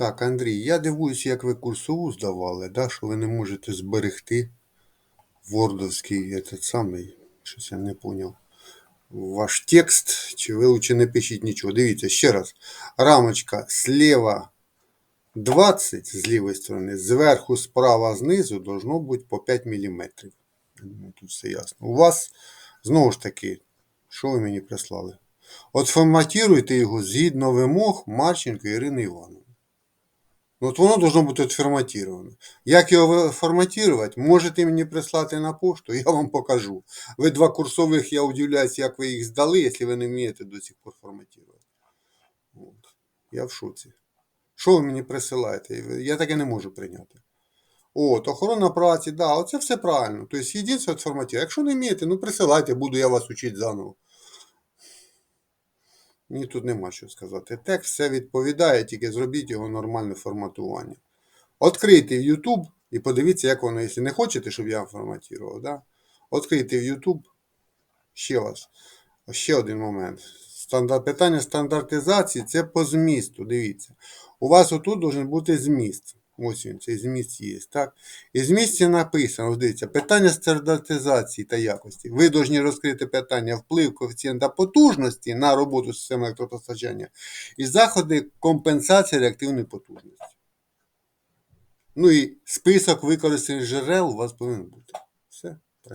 Так, Андрій, я дивуюся, як ви курсову здавали, да, що ви не можете зберегти вордовський этот самий, щось я не поняв. Ваш текст, чи ви лучше не пишіть нічого. Дивіться, ще раз. Рамочка слева 20 з лівої сторони, зверху, справа, знизу должно бути по 5 мм. Тут все ясно. У вас, знову ж таки, що ви мені прислали? От форматуйте його згідно вимог Марченко Ірини Івановни. Ну, От воно должно бути отформатировано. Як його форматувати, можете мені прислати на пошту, я вам покажу. Ви два курсових, я удивляюсь, як ви їх здали, якщо ви не вмієте до сих пор форматувати. От. Я в шоці. Що ви мені присилаєте? Я таке не можу прийняти. От, охорона праці, да, оце все правильно. Тобто, єдине от форматувати. Якщо не вмієте, ну присилайте, буду я вас учити заново. Мені тут нема що сказати. Текст все відповідає, тільки зробіть його нормальне форматування. Открийте в YouTube і подивіться, як воно, якщо не хочете, щоб я форматував, да? Открийте в YouTube. Ще раз. Ще один момент. Стандарт, питання стандартизації це по змісту. Дивіться. У вас отут має бути зміст. Ось він, цей зміст є. Так? І в змісті написано, дивіться, питання стандартизації та якості. Ви повинні розкрити питання вплив коефіцієнта потужності на роботу системи електропостачання і заходи компенсації реактивної потужності. Ну і список використаних джерел у вас повинен бути.